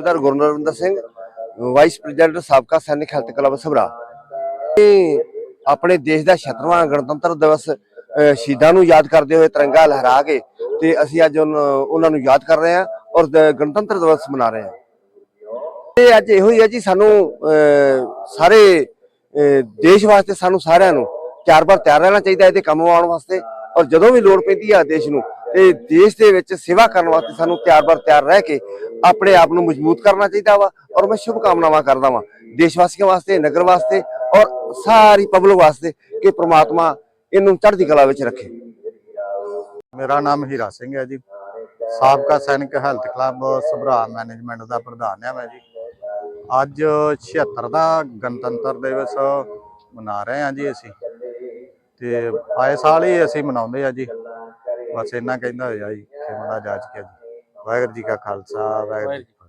ਸੂਬੇਦਾਰ ਗੁਰਨਰਵਿੰਦਰ Singh vice president ਸਾਬਕਾ ਸੈਨਿਕ ਹੈਲਥ ਕਲੱਬ ਸਭਰਾ। ਆਪਣੇ ਦੇਸ਼ ਦਾ 76ਵਾਂ ਗਣਤੰਤਰ ਦਿਵਸ ਸ਼ਹੀਦਾਂ ਨੂੰ ਯਾਦ ਕਰਦੇ ਹੋਏ ਤਿਰੰਗਾ ਲਹਿਰਾ ਕੇ ਤੇ ਅਸੀਂ ਅੱਜ ਉਹਨਾਂ ਨੂੰ ਯਾਦ ਕਰ ਰਹੇ ਹਾਂ ਔਰ ਗਣਤੰਤਰ ਦਿਵਸ ਮਨਾ ਰਹੇ ਹਾਂ। ਤੇ ਅੱਜ ਇਹੋ ਹੀ ਹੈ ਜੀ ਸਾਨੂੰ ਅਹ, ਸਾਰੇ ਦੇਸ਼ ਵਾਸਤੇ ਸਾਨੂੰ ਸਾਰਿਆਂ ਨੂੰ ਚਾਰ ਵਾਰ ਤਿਆਰ ਰਹਿਣਾ ਚਾਹੀਦਾ ਇਹਦੇ ਕੰਮ ਆਉਣ ਵਾਸਤੇ ਔਰ ਜਦੋਂ ਵੀ ਲੋੜ ਪੈਂਦੀ ਆ ਦੇਸ਼ ਨੂੰ ਤੇ ਦੇਸ਼ ਦੇ ਵਿੱਚ ਸੇਵਾ ਕਰਨ ਵਾਸਤੇ ਸਾਨੂੰ ਤਿਆਰ ਵਾਰ ਤਿਆਰ ਰਹਿ ਕੇ ਆਪਣੇ ਆਪ ਨੂੰ ਮਜ਼ਬੂਤ ਕਰਨਾ ਚਾਹੀਦਾ ਵਾ ਔਰ ਮੈਂ ਸ਼ੁਭ ਕਾਮਨਾਵਾਂ ਕਰਦਾ ਵਾਂ ਦੇਸ਼ ਵਾਸੀਆਂ ਵਾਸਤੇ, ਨਗਰ ਵਾਸਤੇ ਔਰ ਸਾਰੀ ਪਬਲਿਕ ਵਾਸਤੇ ਕਿ ਪ੍ਰਮਾਤਮਾ ਇਹਨੂੰ ਚੜ੍ਹਦੀ ਕਲਾ ਵਿੱਚ ਰੱਖੇ। ਮੇਰਾ ਨਾਮ ਹੀਰਾ ਸਿੰਘ ਹੈ ਜੀ। ਸਾਬਕਾ ਸੈਨਿਕ ਹੈਲਥ ਕਲੱਬ ਸਭਰਾ ਮੈਨੇਜਮੈਂਟ ਦਾ ਪ੍ਰਧਾਨ ਹਾਂ ਮੈਂ ਜੀ। ਅੱਜ 76 ਦਾ ਗਣਤੰਤਰ ਦਿਵਸ ਮਨਾ ਰਹੇ ਹਾਂ ਜੀ ਅਸੀਂ। ਤੇ ਆਏ ਸਾਲ ਹੀ ਅਸੀਂ ਮਨਾਉਂਦੇ ਆ ਜੀ। ਬਸ ਇੰਨਾ ਕਹਿੰਦਾ ਹੋਇਆ ਜੀ ਖਿਮੜਾ ਜਾਜ ਕੇ ਜੀ। ਵਾਹਿਗੁਰੂ ਜੀ ਕਾ ਖਾਲਸਾ, ਵਾਹਿਗੁਰੂ ਜੀ ਕੀ